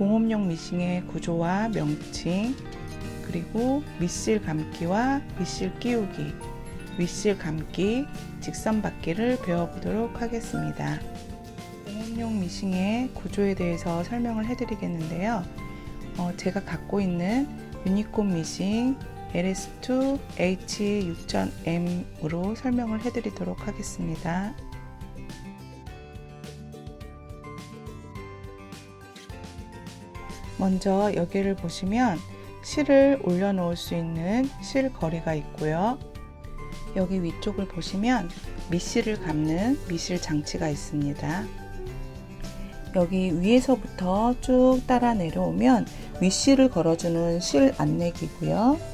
공업용 미싱의 구조와 명칭, 그리고 밑실 감기와 밑실 끼우기, 윗실 감기, 직선 받기를 배워보도록 하겠습니다. 공업용 미싱의 구조에 대해서 설명을 해드리겠는데요. 어, 제가 갖고 있는 유니콘 미싱 LS2 H6000M으로 설명을 해드리도록 하겠습니다. 먼저 여기를 보시면 실을 올려놓을 수 있는 실 거리가 있고요. 여기 위쪽을 보시면 밑실을 감는 밑실 장치가 있습니다. 여기 위에서부터 쭉 따라 내려오면 윗실을 걸어주는 실 안내기고요.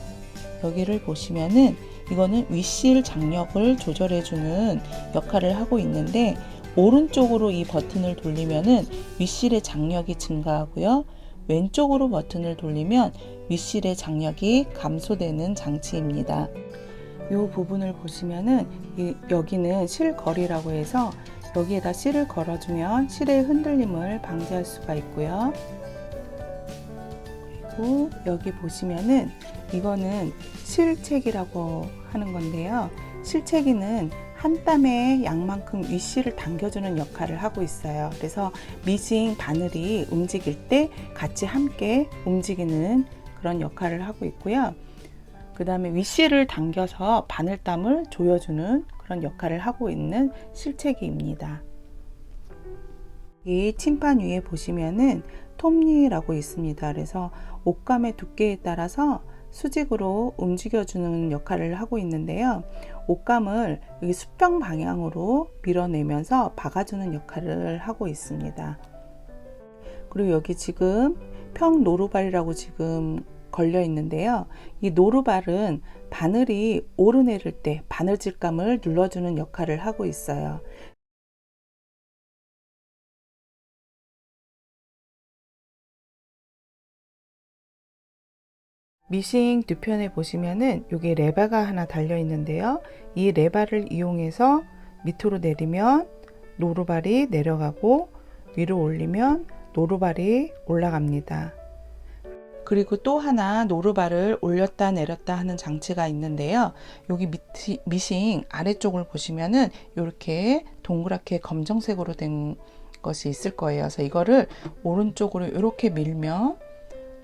여기를 보시면은 이거는 윗실 장력을 조절해주는 역할을 하고 있는데 오른쪽으로 이 버튼을 돌리면은 윗실의 장력이 증가하고요. 왼쪽으로 버튼을 돌리면 윗실의 장력이 감소되는 장치입니다. 이 부분을 보시면은 이, 여기는 실거리라고 해서 여기에다 실을 걸어주면 실의 흔들림을 방지할 수가 있고요. 그리고 여기 보시면은 이거는 실체기라고 하는 건데요. 실체기는 한 땀의 양만큼 윗실을 당겨주는 역할을 하고 있어요. 그래서 미싱 바늘이 움직일 때 같이 함께 움직이는 그런 역할을 하고 있고요. 그 다음에 윗실을 당겨서 바늘땀을 조여주는 그런 역할을 하고 있는 실체기입니다. 이 침판 위에 보시면은 톱니라고 있습니다. 그래서 옷감의 두께에 따라서 수직으로 움직여주는 역할을 하고 있는데요. 옷감을 여기 수평 방향으로 밀어내면서 박아주는 역할을 하고 있습니다. 그리고 여기 지금 평 노루발이라고 지금 걸려 있는데요. 이 노루발은 바늘이 오르내릴 때 바늘 질감을 눌러주는 역할을 하고 있어요. 미싱 뒤편에 보시면은 여기 레바가 하나 달려 있는데요. 이 레바를 이용해서 밑으로 내리면 노루발이 내려가고 위로 올리면 노루발이 올라갑니다. 그리고 또 하나 노루발을 올렸다 내렸다 하는 장치가 있는데요. 여기 미티, 미싱 아래쪽을 보시면은 이렇게 동그랗게 검정색으로 된 것이 있을 거예요. 그래서 이거를 오른쪽으로 이렇게 밀면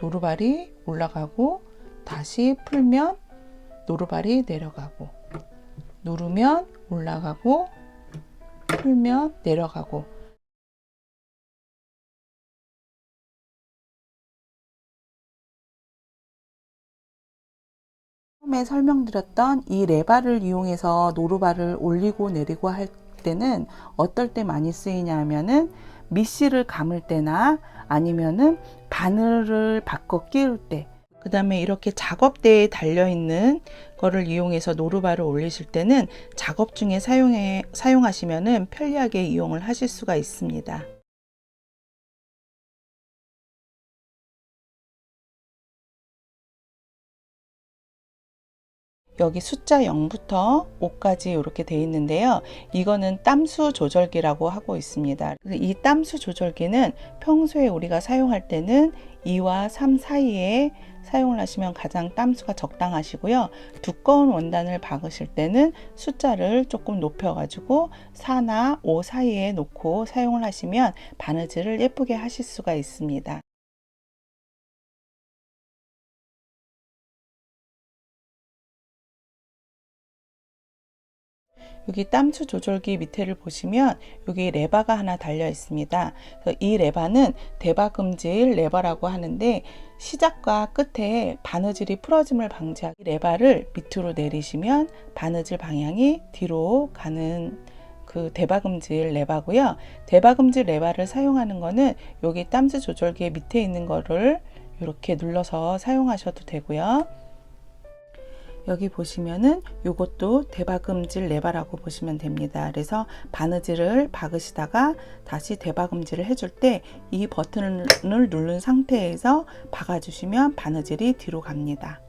노루발이 올라가고 다시 풀면 노루발이 내려가고 누르면 올라가고 풀면 내려가고. 처음에 설명드렸던 이 레바를 이용해서 노루발을 올리고 내리고 할 때는 어떨 때 많이 쓰이냐 하면은 밑실을 감을 때나 아니면은 바늘을 바꿔 끼울 때, 그 다음에 이렇게 작업대에 달려있는 거를 이용해서 노루발을 올리실 때는 작업 중에 사용해, 사용하시면은 편리하게 이용을 하실 수가 있습니다. 여기 숫자 0부터 5까지 이렇게 돼 있는데요. 이거는 땀수 조절기라고 하고 있습니다. 이 땀수 조절기는 평소에 우리가 사용할 때는 2와 3 사이에 사용을 하시면 가장 땀수가 적당하시고요. 두꺼운 원단을 박으실 때는 숫자를 조금 높여가지고 4나 5 사이에 놓고 사용을 하시면 바느질을 예쁘게 하실 수가 있습니다. 여기 땀수 조절기 밑에를 보시면 여기 레바가 하나 달려 있습니다. 이 레바는 대바금질 레바라고 하는데 시작과 끝에 바느질이 풀어짐을 방지하기 레바를 밑으로 내리시면 바느질 방향이 뒤로 가는 그 대바금질 레바고요. 대바금질 레바를 사용하는 거는 여기 땀수 조절기 밑에 있는 거를 이렇게 눌러서 사용하셔도 되고요. 여기 보시면은 요것도 대박음질 레바라고 보시면 됩니다. 그래서 바느질을 박으시다가 다시 대박음질을 해줄 때 이 버튼을 누른 상태에서 박아주시면 바느질이 뒤로 갑니다.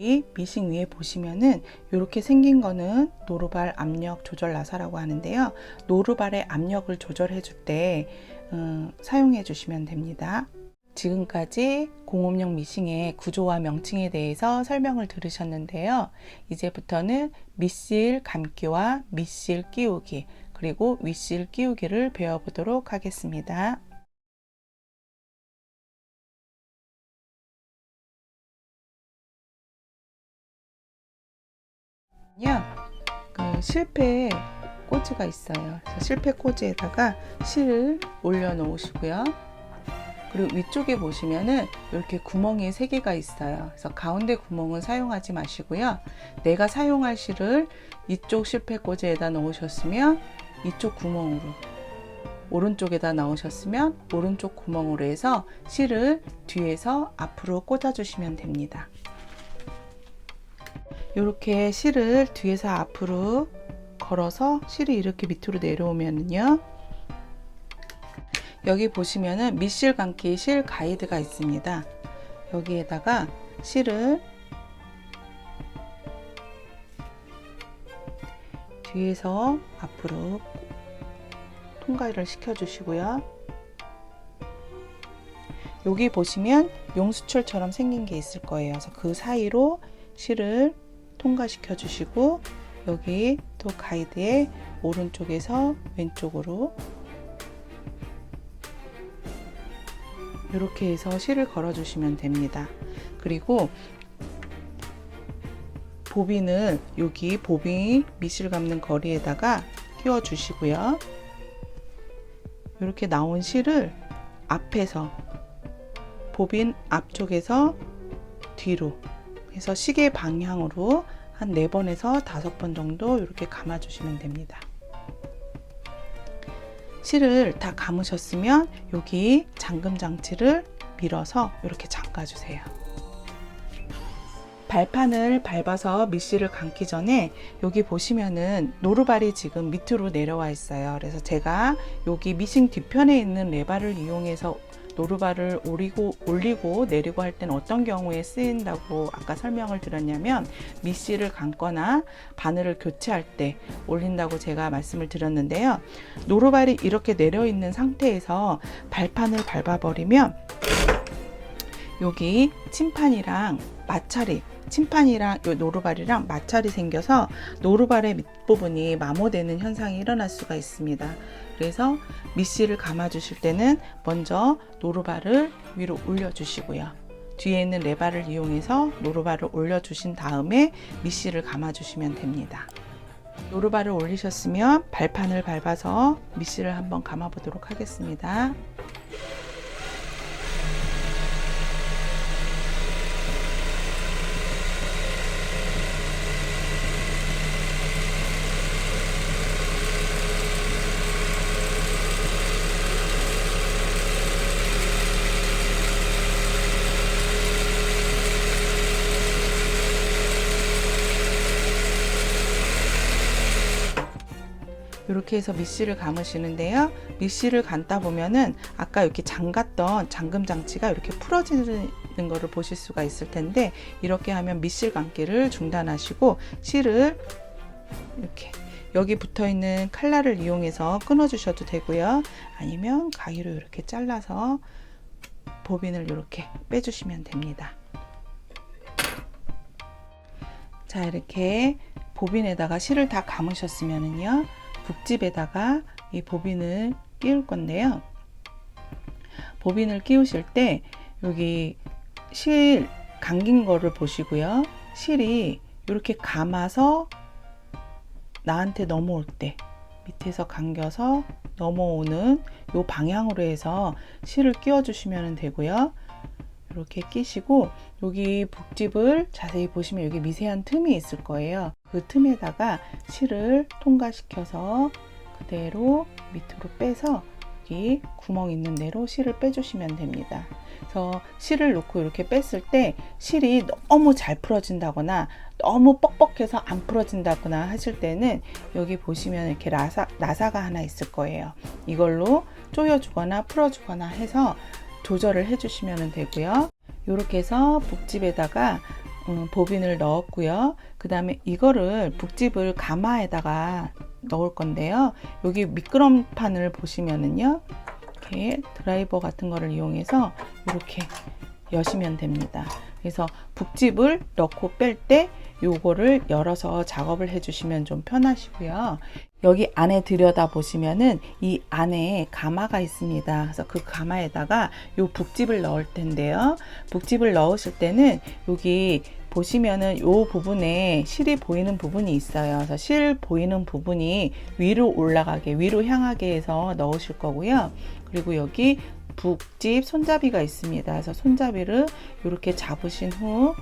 이 미싱 위에 보시면은 이렇게 생긴 거는 노루발 압력 조절 나사라고 하는데요. 노루발의 압력을 조절해 줄때 음, 사용해 주시면 됩니다. 지금까지 공업용 미싱의 구조와 명칭에 대해서 설명을 들으셨는데요. 이제부터는 밑실 감기와 밑실 끼우기 그리고 윗실 끼우기를 배워보도록 하겠습니다. 요, 그 실패 꽂이가 있어요. 실패 꽂이에다가 실을 올려 놓으시고요. 그리고 위쪽에 보시면은 이렇게 구멍이 세 개가 있어요. 그래서 가운데 구멍은 사용하지 마시고요. 내가 사용할 실을 이쪽 실패 꽂이에다 넣으셨으면 이쪽 구멍으로 오른쪽에다 넣으셨으면 오른쪽 구멍으로 해서 실을 뒤에서 앞으로 꽂아 주시면 됩니다. 이렇게 실을 뒤에서 앞으로 걸어서 실이 이렇게 밑으로 내려오면은요. 여기 보시면은 밑실 감기 실 가이드가 있습니다. 여기에다가 실을 뒤에서 앞으로 통과를 시켜 주시고요. 여기 보시면 용수철처럼 생긴 게 있을 거예요. 그래서 그 사이로 실을 통과시켜 주시고 여기 또 가이드의 오른쪽에서 왼쪽으로 이렇게 해서 실을 걸어 주시면 됩니다. 그리고 보빈을 여기 보빈 밑을 감는 거리에다가 끼워 주시고요. 이렇게 나온 실을 앞에서 보빈 앞쪽에서 뒤로 해서 시계 방향으로 한 4번에서 5번 정도 이렇게 감아 주시면 됩니다. 실을 다 감으셨으면 여기 잠금 장치를 밀어서 이렇게 잠가 주세요. 발판을 밟아서 밑실을 감기 전에 여기 보시면은 노루발이 지금 밑으로 내려와 있어요. 그래서 제가 여기 미싱 뒤편에 있는 레바를 이용해서 노루발을 올리고, 올리고 내리고 할 때는 어떤 경우에 쓰인다고 아까 설명을 드렸냐면 밑실을 감거나 바늘을 교체할 때 올린다고 제가 말씀을 드렸는데요. 노루발이 이렇게 내려 있는 상태에서 발판을 밟아버리면 여기 침판이랑 마찰이 침판이랑 요 노루발이랑 마찰이 생겨서 노루발의 밑부분이 마모되는 현상이 일어날 수가 있습니다. 그래서 밑실을 감아 주실 때는 먼저 노루발을 위로 올려 주시고요. 뒤에 있는 레바를 이용해서 노루발을 올려 주신 다음에 밑실을 감아 주시면 됩니다. 노루발을 올리셨으면 발판을 밟아서 밑실을 한번 감아 보도록 하겠습니다. 이렇게 해서 밑실을 감으시는데요. 밑실을 감다 보면은 아까 이렇게 잠갔던 잠금 장치가 이렇게 풀어지는 것을 보실 수가 있을 텐데 이렇게 하면 밑실 감기를 중단하시고 실을 이렇게 여기 붙어 있는 칼날을 이용해서 끊어 주셔도 되고요. 아니면 가위로 이렇게 잘라서 보빈을 이렇게 빼주시면 됩니다. 자, 이렇게 보빈에다가 실을 다 감으셨으면은요. 북집에다가 이 보빈을 끼울 건데요. 보빈을 끼우실 때 여기 실 감긴 거를 보시고요. 실이 이렇게 감아서 나한테 넘어올 때 밑에서 감겨서 넘어오는 요 방향으로 해서 실을 끼워 주시면 되고요. 이렇게 끼시고 여기 북집을 자세히 보시면 여기 미세한 틈이 있을 거예요. 그 틈에다가 실을 통과시켜서 그대로 밑으로 빼서 여기 구멍 있는 대로 실을 빼주시면 됩니다. 그래서 실을 놓고 이렇게 뺐을 때 실이 너무 잘 풀어진다거나 너무 뻑뻑해서 안 풀어진다거나 하실 때는 여기 보시면 이렇게 나사, 나사가 하나 있을 거예요. 이걸로 조여주거나 풀어주거나 해서 조절을 해주시면 되고요. 이렇게 해서 북집에다가 음, 보빈을 넣었고요. 그 다음에 이거를 북집을 가마에다가 넣을 건데요. 여기 미끄럼 판을 보시면은요. 이렇게 드라이버 같은 거를 이용해서 이렇게 여시면 됩니다. 그래서 북집을 넣고 뺄 때 요거를 열어서 작업을 해주시면 좀 편하시고요. 여기 안에 들여다 보시면은 이 안에 가마가 있습니다. 그래서 그 가마에다가 요 북집을 넣을 텐데요. 북집을 넣으실 때는 여기 보시면은 요 부분에 실이 보이는 부분이 있어요. 그래서 실 보이는 부분이 위로 올라가게, 위로 향하게 해서 넣으실 거고요. 그리고 여기 북집 손잡이가 있습니다. 그래서 손잡이를 이렇게 잡으신 후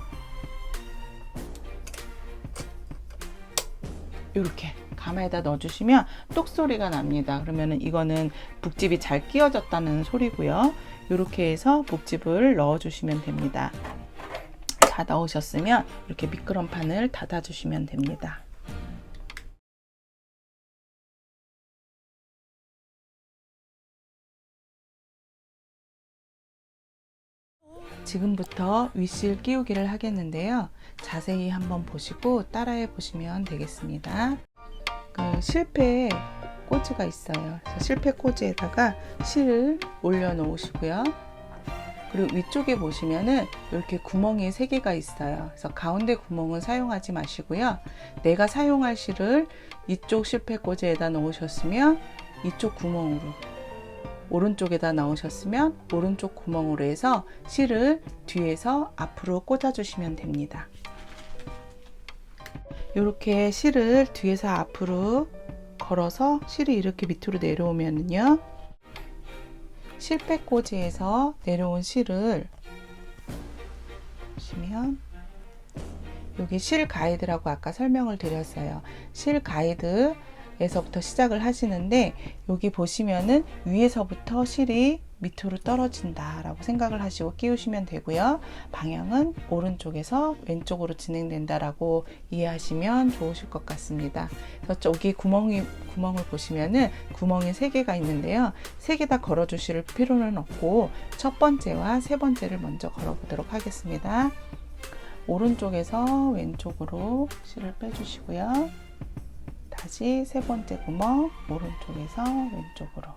이렇게 가마에다 넣어주시면 똑 소리가 납니다. 그러면은 이거는 북집이 잘 끼워졌다는 소리고요. 이렇게 해서 북집을 넣어주시면 됩니다. 다 넣으셨으면 이렇게 미끄럼 판을 닫아주시면 됩니다. 지금부터 윗실 끼우기를 하겠는데요. 자세히 한번 보시고 따라해 보시면 되겠습니다. 그 실패 꽂이가 있어요. 실패 꽂이에다가 실을 올려 놓으시고요. 그리고 위쪽에 보시면은 이렇게 구멍이 세 개가 있어요. 그래서 가운데 구멍은 사용하지 마시고요. 내가 사용할 실을 이쪽 실패 꽂이에다 넣으셨으면 이쪽 구멍으로 오른쪽에다 넣으셨으면 오른쪽 구멍으로 해서 실을 뒤에서 앞으로 꽂아 주시면 됩니다. 이렇게 실을 뒤에서 앞으로 걸어서 실이 이렇게 밑으로 내려오면요. 실패꽂이에서 내려온 실을 보시면 여기 실 가이드라고 아까 설명을 드렸어요. 실 가이드 에서부터 시작을 하시는데 여기 보시면은 위에서부터 실이 밑으로 떨어진다 라고 생각을 하시고 끼우시면 되고요. 방향은 오른쪽에서 왼쪽으로 진행된다 라고 이해하시면 좋으실 것 같습니다. 여기 구멍이, 구멍을 보시면은 구멍이 세 개가 있는데요. 세 개 다 걸어 주실 필요는 없고 첫 번째와 세 번째를 먼저 걸어 보도록 하겠습니다. 오른쪽에서 왼쪽으로 실을 빼 주시고요. 다시 세 번째 구멍 오른쪽에서 왼쪽으로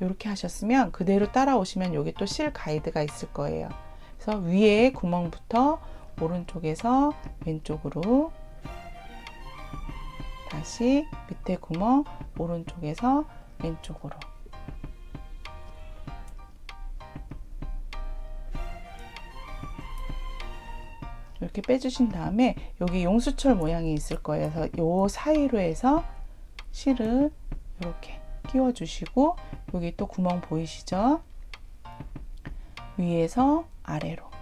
이렇게 하셨으면 그대로 따라오시면 여기 또 실 가이드가 있을 거예요. 그래서 위에 구멍부터 오른쪽에서 왼쪽으로 다시 밑에 구멍 오른쪽에서 왼쪽으로 이렇게 빼주신 다음에 여기 용수철 모양이 있을 거예요. 그래서 요 사이로 해서 실을 이렇게 끼워 주시고 여기 또 구멍 보이시죠? 위에서 아래로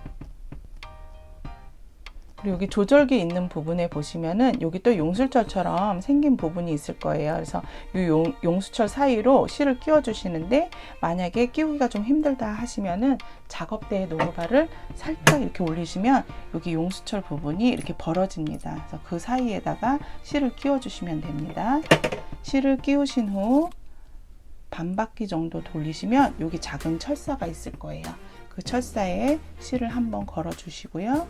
그리고 여기 조절기 있는 부분에 보시면은 여기 또 용수철처럼 생긴 부분이 있을 거예요. 그래서 이 용, 용수철 사이로 실을 끼워 주시는데 만약에 끼우기가 좀 힘들다 하시면은 작업대에 노루발을 살짝 이렇게 올리시면 여기 용수철 부분이 이렇게 벌어집니다. 그래서 그 사이에다가 실을 끼워 주시면 됩니다. 실을 끼우신 후 반 바퀴 정도 돌리시면 여기 작은 철사가 있을 거예요. 그 철사에 실을 한번 걸어 주시고요.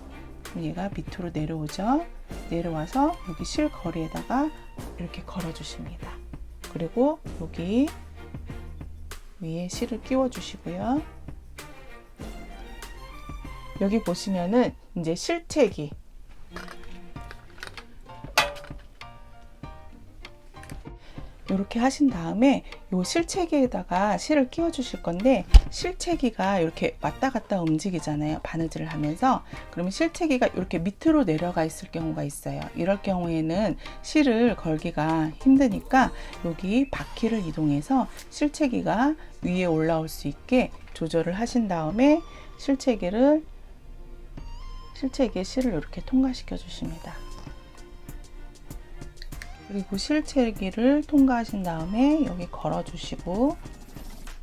얘가 밑으로 내려오죠. 내려와서 여기 실거리에다가 이렇게 걸어 주십니다. 그리고 여기 위에 실을 끼워 주시고요. 여기 보시면은 이제 실체기 이렇게 하신 다음에 이 실체기에다가 실을 끼워 주실 건데 실체기가 이렇게 왔다 갔다 움직이잖아요 바느질을 하면서. 그러면 실체기가 이렇게 밑으로 내려가 있을 경우가 있어요. 이럴 경우에는 실을 걸기가 힘드니까 여기 바퀴를 이동해서 실체기가 위에 올라올 수 있게 조절을 하신 다음에 실체기를 실체기에 실을 이렇게 통과시켜 주십니다 그리고 실체기를 통과하신 다음에 여기 걸어 주시고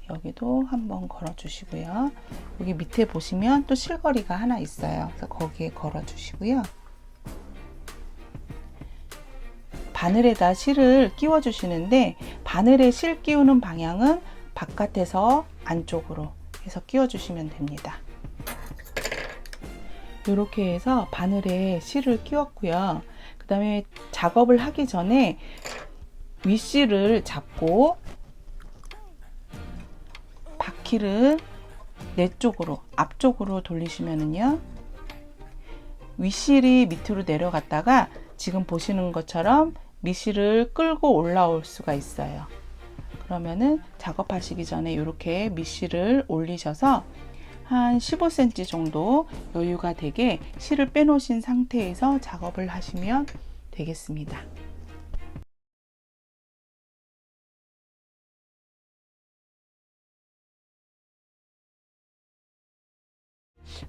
여기도 한번 걸어 주시고요. 여기 밑에 보시면 또 실거리가 하나 있어요. 그래서 거기에 걸어 주시고요. 바늘에다 실을 끼워 주시는데 바늘에 실 끼우는 방향은 바깥에서 안쪽으로 해서 끼워 주시면 됩니다. 이렇게 해서 바늘에 실을 끼웠고요. 그 다음에 작업을 하기 전에 윗실을 잡고 바퀴를 내 쪽으로 앞쪽으로 돌리시면은요 윗실이 밑으로 내려갔다가 지금 보시는 것처럼 밑실을 끌고 올라올 수가 있어요. 그러면은 작업하시기 전에 이렇게 밑실을 올리셔서 한 15cm 정도 여유가 되게 실을 빼놓으신 상태에서 작업을 하시면 되겠습니다.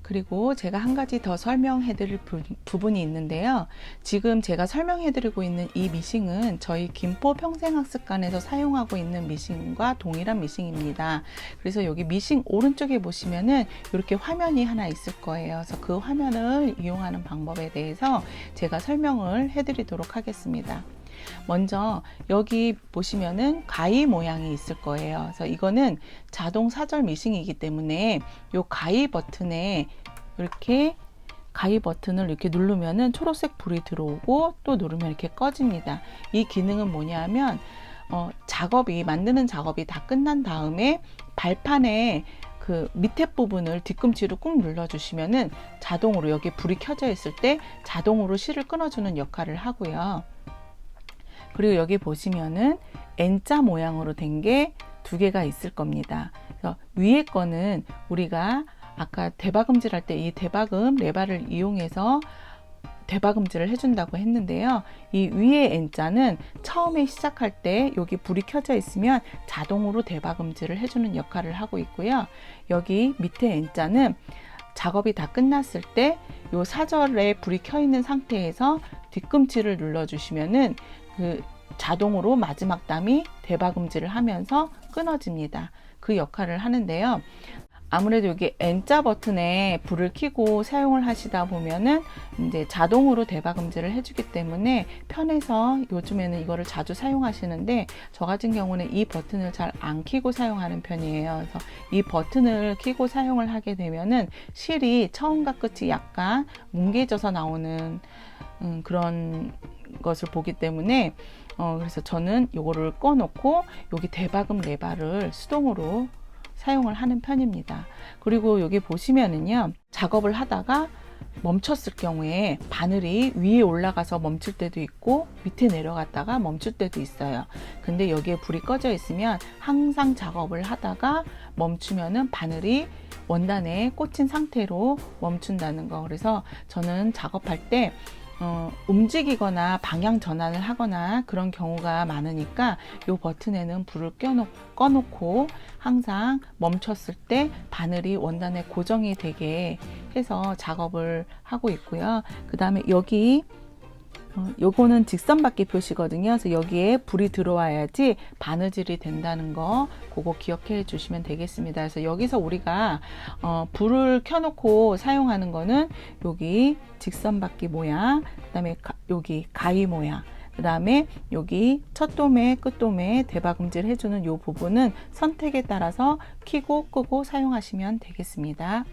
그리고 제가 한 가지 더 설명해 드릴 부, 부분이 있는데요. 지금 제가 설명해 드리고 있는 이 미싱은 저희 김포 평생학습관에서 사용하고 있는 미싱과 동일한 미싱입니다. 그래서 여기 미싱 오른쪽에 보시면은 이렇게 화면이 하나 있을 거예요. 그래서 그 화면을 이용하는 방법에 대해서 제가 설명을 해 드리도록 하겠습니다. 먼저 여기 보시면은 가위 모양이 있을 거예요. 그래서 이거는 자동 사절 미싱이기 때문에 요 가위 버튼에 이렇게 가위 버튼을 이렇게 누르면은 초록색 불이 들어오고 또 누르면 이렇게 꺼집니다. 이 기능은 뭐냐면 어, 작업이 만드는 작업이 다 끝난 다음에 발판에 그 밑에 부분을 뒤꿈치로 꾹 눌러주시면은 자동으로 여기 불이 켜져 있을 때 자동으로 실을 끊어주는 역할을 하고요. 그리고 여기 보시면은 N자 모양으로 된 게 두 개가 있을 겁니다. 그래서 위에 거는 우리가 아까 대박음질 할 때 이 대박음 레바를 이용해서 대박음질을 해준다고 했는데요. 이 위에 N자는 처음에 시작할 때 여기 불이 켜져 있으면 자동으로 대박음질을 해주는 역할을 하고 있고요. 여기 밑에 N자는 작업이 다 끝났을 때요 사절에 불이 켜 있는 상태에서 뒤꿈치를 눌러주시면은 그 자동으로 마지막 담이 대박음질을 하면서 끊어집니다. 그 역할을 하는데요. 아무래도 여기 N자 버튼에 불을 켜고 사용을 하시다 보면은 이제 자동으로 대박음질을 해주기 때문에 편해서 요즘에는 이거를 자주 사용하시는데 저 같은 경우는 이 버튼을 잘 안 켜고 사용하는 편이에요. 그래서 이 버튼을 켜고 사용을 하게 되면은 실이 처음과 끝이 약간 뭉개져서 나오는 음, 그런 것을 보기 때문에 어, 그래서 저는 요거를 꺼놓고 여기 대박음 레바를 수동으로 사용을 하는 편입니다. 그리고 여기 보시면은요, 작업을 하다가 멈췄을 경우에 바늘이 위에 올라가서 멈출 때도 있고 밑에 내려갔다가 멈출 때도 있어요. 근데 여기에 불이 꺼져 있으면 항상 작업을 하다가 멈추면은 바늘이 원단에 꽂힌 상태로 멈춘다는 거. 그래서 저는 작업할 때 어, 움직이거나 방향 전환을 하거나 그런 경우가 많으니까 이 버튼에는 불을 꺼놓고 항상 멈췄을 때 바늘이 원단에 고정이 되게 해서 작업을 하고 있고요. 그 다음에 여기 어, 요거는 직선받기 표시거든요. 그래서 여기에 불이 들어와야지 바느질이 된다는 거 그거 기억해 주시면 되겠습니다. 그래서 여기서 우리가 어, 불을 켜놓고 사용하는 거는 여기 직선받기 모양, 그 다음에 가, 여기 가위 모양. 그 다음에 여기 첫 도매, 끝 도매 대박음질 해주는 이 부분은 선택에 따라서 키고 끄고 사용하시면 되겠습니다.